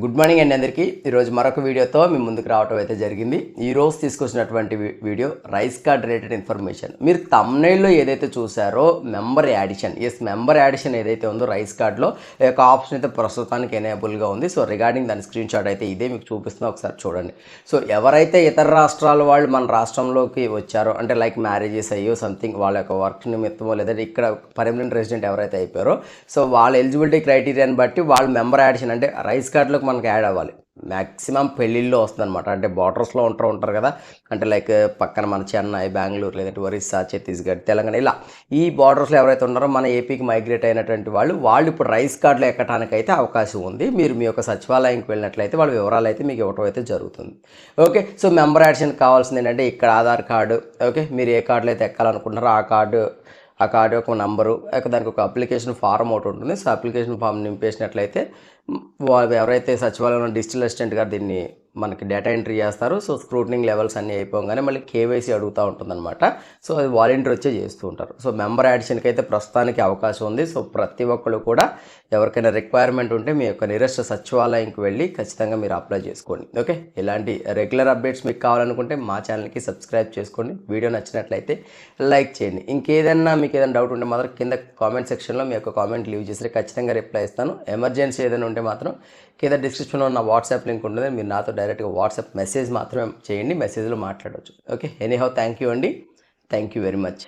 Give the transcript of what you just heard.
Good morning అండి అందరికీ. ఈరోజు మరొక వీడియోతో మీ ముందుకు రావటం అయితే జరిగింది. ఈ రోజు తీసుకొచ్చినటువంటి video rice card related information. మీరు తమ్నైల్లో ఏదైతే చూసారో member addition S member addition ఏదైతే ఉందో రైస్ కార్డ్లో ఈ యొక్క ఆప్షన్ అయితే ప్రస్తుతానికి ఎనేబుల్గా ఉంది. సో రిగార్డింగ్ దాని స్క్రీన్ షాట్ అయితే ఇదే మీకు చూపిస్తున్నా ఒకసారి చూడండి. సో ఎవరైతే ఇతర రాష్ట్రాల వాళ్ళు మన రాష్ట్రంలోకి వచ్చారో అంటే లైక్ మ్యారేజెస్ అయ్యో సంథింగ్ వాళ్ళ యొక్క వర్క్ నిమిత్తమో లేదంటే ఇక్కడ పర్మనెంట్ రెసిడెంట్ ఎవరైతే అయిపోయారో సో వాళ్ళ ఎలిజిబిలిటీ క్రైటీరియాని బట్టి వాళ్ళు మెంబర్ యాడిషన్ అంటే రైస్ కార్డులోకి మనకు యాడ్ అవ్వాలి. మ్యాక్సిమం పెళ్ళిళ్ళు వస్తుందన్నమాట. అంటే బార్డర్స్లో ఉంటారు ఉంటారు కదా. అంటే లైక్ పక్కన మన చెన్నై బెంగళూరు లేదంటే ఒరిస్సా ఛత్తీస్గఢ్ తెలంగాణ ఇలా. ఈ బార్డర్స్లో ఎవరైతే ఉన్నారో మన ఏపీకి మైగ్రేట్ అయినటువంటి వాళ్ళు వాళ్ళు ఇప్పుడు రైస్ కార్డులో ఎక్కడానికి అయితే అవకాశం ఉంది. మీరు మీ యొక్క సచివాలయంకి వెళ్ళినట్లయితే వాళ్ళ వివరాలు అయితే మీకు ఇవ్వటం అయితే జరుగుతుంది. ఓకే సో మెంబర్ యాక్షన్ కావాల్సింది ఏంటంటే ఇక్కడ ఆధార్ కార్డు ఓకే మీరు ఏ కార్డులో అయితే ఎక్కాలనుకుంటున్నారో ఆ కార్డు ఆ కార్డు యొక్క నంబరు లేక దానికి ఒక అప్లికేషన్ ఫారం ఒకటి ఉంటుంది. సో అప్లికేషన్ ఫామ్ నింపేసినట్లయితే వాళ్ళు ఎవరైతే సచివాలయంలో డిజిటల్ అసిస్టెంట్ గారు దీన్ని మనకి డేటా ఎంట్రీ చేస్తారు. సో స్క్రూటనింగ్ లెవెల్స్ అన్నీ అయిపోగానే మళ్ళీ కేవైసీ అడుగుతూ ఉంటుందన్నమాట. సో అది వాలంటీర్ వచ్చే చేస్తూ ఉంటారు. సో మెంబర్ యాడిషన్కి అయితే ప్రస్తుతానికి అవకాశం ఉంది. సో ప్రతి ఒక్కరు కూడా ఎవరికైనా రిక్వైర్మెంట్ ఉంటే మీ యొక్క నిరస్ట్ సచివాలయంకి వెళ్ళి ఖచ్చితంగా మీరు అప్లై చేసుకోండి. ఓకే ఇలాంటి రెగ్యులర్ అప్డేట్స్ మీకు కావాలనుకుంటే మా ఛానల్కి సబ్స్క్రైబ్ చేసుకోండి. వీడియో నచ్చినట్లయితే లైక్ చేయండి. ఇంకేదన్నా మీకు ఏదైనా డౌట్ ఉంటే మాత్రం కింద కామెంట్ సెక్షన్లో మీ యొక్క కామెంట్ లీవ్ చేస్తే ఖచ్చితంగా రిప్లై ఇస్తాను. ఎమర్జెన్సీ ఏదైనా ఉంటే మాత్రం కింద డిస్క్రిప్షన్లో ఉన్న వాట్సాప్ లింక్ ఉంటుంది. మీరు నాతో డైరెక్ట్గా వాట్సాప్ మెసేజ్ మాత్రమే చేయండి. మెసేజ్లో మాట్లాడవచ్చు ఓకే ఎనీహౌ థ్యాంక్ యూ అండి. Thank you very much